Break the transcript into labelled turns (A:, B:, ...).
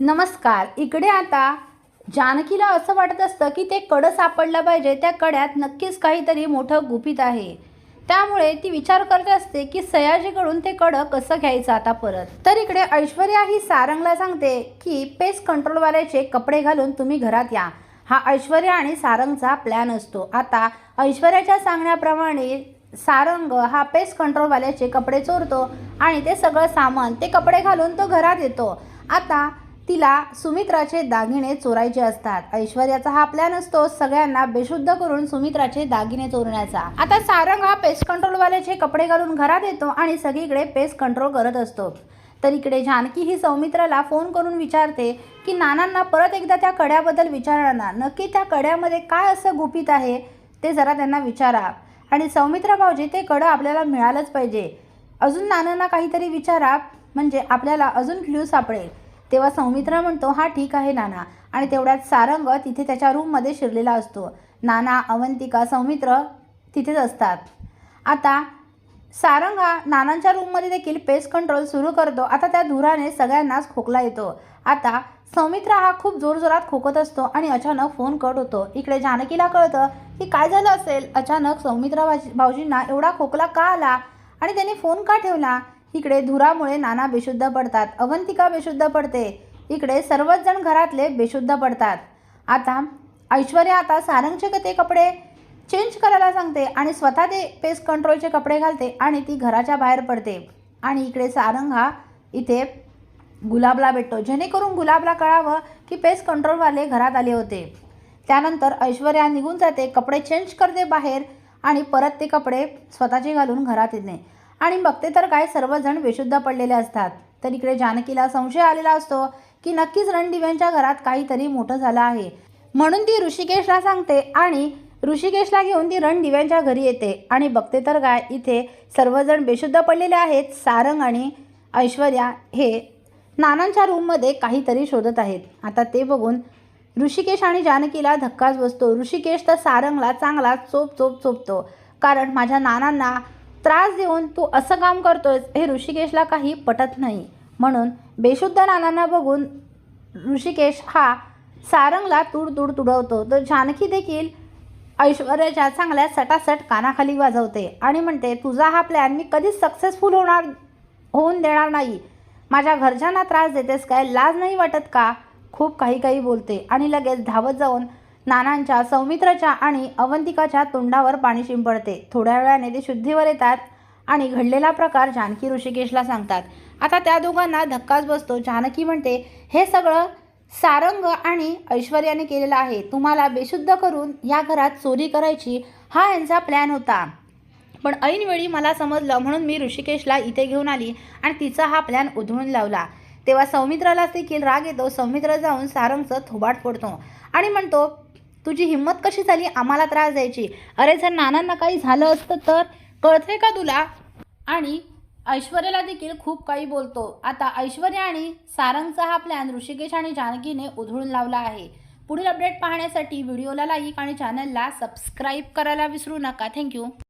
A: नमस्कार इकडे आता. जानकीला असं वाटत असतं की ते कडं सापडलं पाहिजे त्या कड्यात नक्कीच काहीतरी मोठं गुपित आहे. त्यामुळे ती विचार करत असते की सयाजीकडून ते कडं कसं घ्यायचं आता परत? तर इकडे ऐश्वर्या ही सारंगला सांगते की पेस्ट कंट्रोलवाल्याचे कपडे घालून तुम्ही घरात या हा ऐश्वर्या आणि सारंगचा प्लॅन असतो. आता ऐश्वर्याच्या सांगण्याप्रमाणे सारंग हा पेस्ट कंट्रोलवाल्याचे कपडे चोरतो आणि ते सगळं सामान ते कपडे घालून तो घरात येतो. आता तिला सुमित्राचे दागिने चोरायचे असतात. ऐश्वर्याचा हा प्लॅन असतो सगळ्यांना बेशुद्ध करून सुमित्राचे दागिने चोरण्याचा. आता सारंग हा पेस्ट कंट्रोलवाल्याचे कपडे घालून घरात येतो आणि सगळीकडे पेस्ट कंट्रोल करत असतो. तर इकडे जानकी ही सौमित्राला फोन करून विचारते की नानांना परत एकदा त्या कड्याबद्दल विचारणार ना. नक्की त्या कड्यामध्ये काय असं गुपित आहे? ते जरा त्यांना विचारा. आणि सौमित्र भाऊजी ते कडं आपल्याला मिळालंच पाहिजे. अजून नानांना काहीतरी विचारा. म्हणजे आपल्याला अजून क्ल्यू सापडेल. तेव्हा सौमित्र म्हणतो हा ठीक आहे नाना. आणि तेवढ्यात सारंग तिथे त्याच्या रूममध्ये शिरलेला असतो. नाना अवंतिका सौमित्र तिथेच असतात. आता सारंग हा नानांच्या रूममध्ये देखील पेस्ट कंट्रोल सुरू करतो. आता त्या धुराने सगळ्यांनाच खोकला येतो. आता सौमित्र हा खूप जोरजोरात खोकत असतो आणि अचानक फोन कट होतो. इकडे जानकीला कळतं की काय झालं असेल? अचानक सौमित्र भाजी भाऊजींना एवढा खोकला का आला? आणि त्यांनी फोन का ठेवला? इकडे धुरामुळे नाना बेशुद्ध पडतात. अवंतिका बेशुद्ध पडते. इकडे सर्वच जण घरातले बेशुद्ध पडतात. आता ऐश्वर्या आता सारंगचे ते कपडे चेंज करायला सांगते आणि स्वतः ते पेस्ट कंट्रोलचे कपडे घालते आणि ती घराच्या बाहेर पडते. आणि इकडे सारंग हा इथे गुलाबला भेटतो. जेणेकरून गुलाबला कळावं की पेस्ट कंट्रोलवाले घरात आले होते. त्यानंतर ऐश्वर्या निघून जाते कपडे चेंज करते बाहेर आणि परत ते कपडे स्वतःचे घालून घरात येते. आणि बघते तर काय सर्वजण बेशुद्ध पडलेले असतात. तर इकडे जानकीला संशय आलेला असतो की नक्कीच रणदिव्यांच्या घरात काहीतरी मोठं झालं आहे. म्हणून ती ऋषिकेशला सांगते आणि ऋषिकेशला घेऊन ती रणदिव्यांच्या घरी येते. आणि बघते तर काय इथे सर्वजण बेशुद्ध पडलेले आहेत. सारंग आणि ऐश्वर्या हे नानांच्या रूममध्ये काहीतरी शोधत आहेत. आता ते बघून ऋषिकेश आणि जानकीला धक्काच बसतो. ऋषिकेश तर सारंगला चांगला चोप चोप चोपतो. कारण माझ्या नानांना त्रास देऊन तू असं काम करतोयस हे ऋषिकेशला काही पटत नाही. म्हणून बेशुद्ध नानांना बघून ऋषिकेश हा सारंगला तुड तुड तुडवतो. तर जानकी देखील ऐश्वर्याच्या चांगल्या सटासट कानाखाली वाजवते आणि म्हणते तुझा हा प्लॅन मी कधीच सक्सेसफुल होणार होऊन देणार नाही. माझ्या घरच्यांना त्रास देतेस काय? लाज नाही वाटत का? खूप काही काही बोलते आणि लगेच धावत जाऊन नानांच्या सौमित्राच्या आणि अवंतिकाच्या तोंडावर पाणी शिंपडते. थोड्या वेळाने ते शुद्धीवर येतात आणि घडलेला प्रकार जानकी ऋषिकेशला सांगतात. आता त्या दोघांना धक्काच बसतो. जानकी म्हणते हे सगळं सारंग आणि ऐश्वर्याने केलेलं आहे. तुम्हाला बेशुद्ध करून या घरात चोरी करायची हा यांचा प्लॅन होता. पण ऐनवेळी मला समजलं म्हणून मी ऋषिकेशला इथे घेऊन आली आणि तिचा हा प्लॅन उधळून लावला. तेव्हा सौमित्राला देखील राग येतो. सौमित्र जाऊन सारंगचं थोबाट फोडतो आणि म्हणतो तुझी हिंमत कशी झाली? आम्हाला त्रास द्यायची. अरे जर नानांना काही झालं असतं तर? कळतंय का तुला? आणि ऐश्वर्याला देखील खूप काही बोलतो. आता ऐश्वर्या आणि सारंगचा हा प्लॅन ऋषिकेश आणि जानकीने उधळून लावला आहे. पुढील अपडेट पाहण्यासाठी व्हिडिओला लाईक आणि चॅनलला सबस्क्राईब करायला विसरू नका. थँक्यू